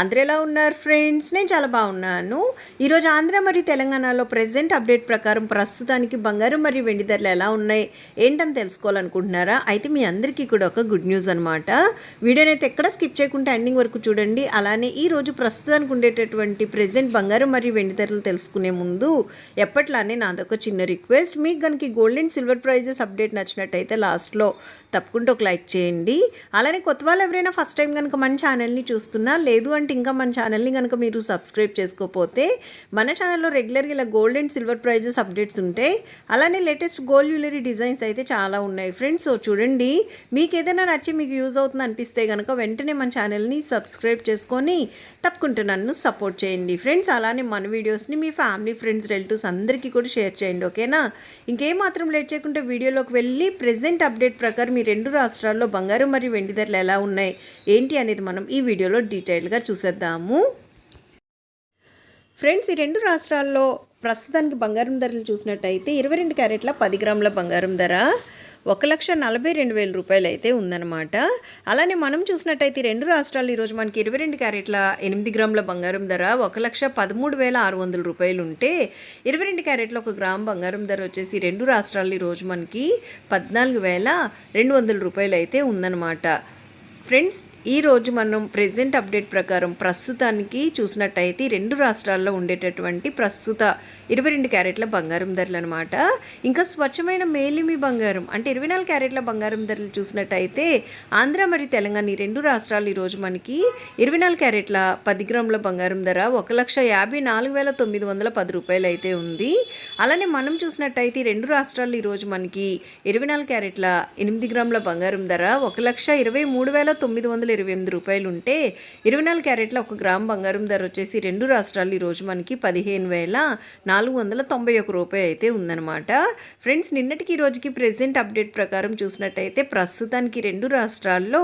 అందరూ ఎలా ఉన్నారు ఫ్రెండ్స్? నేను చాలా బాగున్నాను. ఈరోజు ఆంధ్ర మరియు తెలంగాణలో ప్రెసెంట్ అప్డేట్ ప్రకారం ప్రస్తుతానికి బంగారం మరియు వెండి ధరలు ఎలా ఉన్నాయి ఏంటని తెలుసుకోవాలనుకుంటున్నారా? అయితే మీ అందరికీ కూడా ఒక గుడ్ న్యూస్ అనమాట వీడియోని అయితే ఎక్కడ స్కిప్ చేయకుండా ఎండింగ్ వరకు చూడండి. అలానే ఈరోజు ప్రస్తుతానికి ఉండేటటువంటి ప్రజెంట్ బంగారం మరియు వెండి ధరలు తెలుసుకునే ముందు ఎప్పట్లానే నాదొక చిన్న రిక్వెస్ట్. మీకు కనుక gold and silver prices update నచ్చినట్టయితే లాస్ట్లో తప్పకుండా ఒక లైక్ చేయండి. అలానే కొత్త వాళ్ళు ఎవరైనా ఫస్ట్ టైం కనుక మన ఛానల్ని చూస్తున్నా లేదు అంటే ఇంకా మన ఛానల్ని కనుక మీరు సబ్స్క్రైబ్ చేసుకోకపోతే మన ఛానల్లో రెగ్యులర్గా ఇలా gold and silver prices updates ఉంటాయి. అలానే లేటెస్ట్ గోల్డ్ జ్యువెలరీ డిజైన్స్ అయితే చాలా ఉన్నాయి ఫ్రెండ్స్ సో చూడండి మీకు ఏదైనా నచ్చి మీకు యూజ్ అవుతుంది అనిపిస్తే కనుక వెంటనే మన ఛానల్ని సబ్స్క్రైబ్ చేసుకొని తప్పకుండా నన్ను సపోర్ట్ చేయండి ఫ్రెండ్స్ అలానే మన వీడియోస్ని మీ ఫ్యామిలీ ఫ్రెండ్స్ రిలేటివ్స్ అందరికీ కూడా షేర్ చేయండి ఓకేనా ఇంకేం మాత్రం లేట్ చేయకుండా వీడియోలోకి వెళ్ళి ప్రజెంట్ అప్డేట్ ప్రకారం మీ రెండు రాష్ట్రాల్లో బంగారం మరియు వెండి ధరలు ఎలా ఉన్నాయి? ఏంటి అనేది మనం ఈ వీడియోలో డీటెయిల్గా చూస్తాం చూసేద్దాము. ఫ్రెండ్స్ ఈ రెండు రాష్ట్రాల్లో ప్రస్తుతానికి బంగారం ధరలు చూసినట్టయితే ఇరవై రెండు క్యారెట్ల పది గ్రాముల బంగారం ధర ఒక లక్ష నలభై రెండు వేల రూపాయలు అయితే ఉందన్నమాట. అలానే మనం చూసినట్టయితే రెండు రాష్ట్రాలు ఈరోజు మనకి ఇరవై రెండు క్యారెట్ల ఎనిమిది గ్రాముల బంగారం ధర ఒక లక్ష పదమూడు వేల ఆరు వందల రూపాయలు ఉంటే ఇరవై రెండు క్యారెట్ల ఒక గ్రామ్ బంగారం ధర వచ్చేసి రెండు రాష్ట్రాలు ఈరోజు మనకి పద్నాలుగు వేల రెండు వందల రూపాయలు అయితే ఉందన్నమాట. ఫ్రెండ్స్ ఈరోజు మనం ప్రెజెంట్ అప్డేట్ ప్రకారం ప్రస్తుతానికి చూసినట్టయితే రెండు రాష్ట్రాల్లో ఉండేటటువంటి ప్రస్తుత ఇరవై రెండు క్యారెట్ల బంగారం ధరలు అనమాట ఇంకా స్వచ్ఛమైన మేలిమి బంగారం అంటే ఇరవై నాలుగు క్యారెట్ల బంగారం ధరలు చూసినట్టయితే ఆంధ్ర మరియు తెలంగాణ ఈ రెండు రాష్ట్రాలు ఈరోజు మనకి ఇరవై నాలుగు క్యారెట్ల పది గ్రాముల బంగారం ధర ఒక లక్ష యాభై నాలుగు వేల తొమ్మిది వందల పది రూపాయలు అయితే ఉంది. అలానే మనం చూసినట్టయితే రెండు రాష్ట్రాల్లో ఈరోజు మనకి ఇరవై నాలుగు క్యారెట్ల ఎనిమిది గ్రాముల బంగారం ధర ఒక లక్ష ఇరవై మూడు వేల తొమ్మిది వందల ఇరవై ఎనిమిది రూపాయలు ఉంటే ఇరవై నాలుగు క్యారెట్ల ఒక గ్రామ్ బంగారం ధర వచ్చేసి రెండు రాష్ట్రాలు ఈరోజు మనకి పదిహేను వేల నాలుగు వందల తొంభై ఒక రూపాయి అయితే ఉందన్నమాట. ఫ్రెండ్స్ నిన్నటికి ఈ రోజుకి ప్రెసెంట్ అప్డేట్ ప్రకారం చూసినట్టయితే ప్రస్తుతానికి రెండు రాష్ట్రాల్లో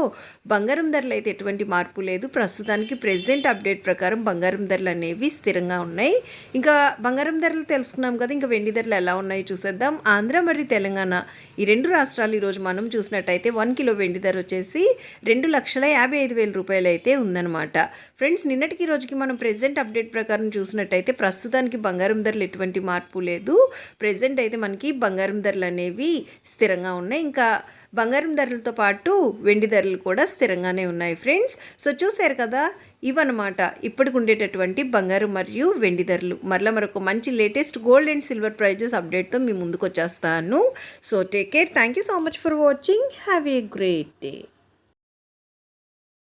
బంగారం ధరలు అయితే ఎటువంటి మార్పు లేదు. ప్రస్తుతానికి ప్రెసెంట్ అప్డేట్ ప్రకారం బంగారం ధరలు అనేవి స్థిరంగా ఉన్నాయి. ఇంకా బంగారం ధరలు తెలుసుకున్నాం కదా ఇంకా వెండి ధరలు ఎలా ఉన్నాయో చూసేద్దాం. ఆంధ్ర మరియు తెలంగాణ ఈ రెండు రాష్ట్రాలు ఈరోజు మనం చూసినట్టయితే వన్ కిలో వెండి ధర వచ్చేసి రెండు లక్షల యాభై ఐదు వేల రూపాయలు అయితే ఉందన్నమాట. ఫ్రెండ్స్ నిన్నటికి రోజుకి మనం ప్రెజెంట్ అప్డేట్ ప్రకారం చూసినట్టయితే ప్రస్తుతానికి బంగారం ధరలు ఎటువంటి మార్పు లేదు. ప్రెజెంట్ అయితే మనకి బంగారం ధరలు అనేవి స్థిరంగా ఉన్నాయి. ఇంకా బంగారం ధరలతో పాటు వెండి ధరలు కూడా స్థిరంగానే ఉన్నాయి ఫ్రెండ్స్. సో చూశారు కదా ఇవన్నమాట ఇప్పటికి ఉండేటటువంటి బంగారు మరియు వెండి ధరలు. మరలా మరొక మంచి latest gold and silver prices అప్డేట్తో మీ ముందుకు వచ్చేస్తాను so take care thank you so much for watching have a great day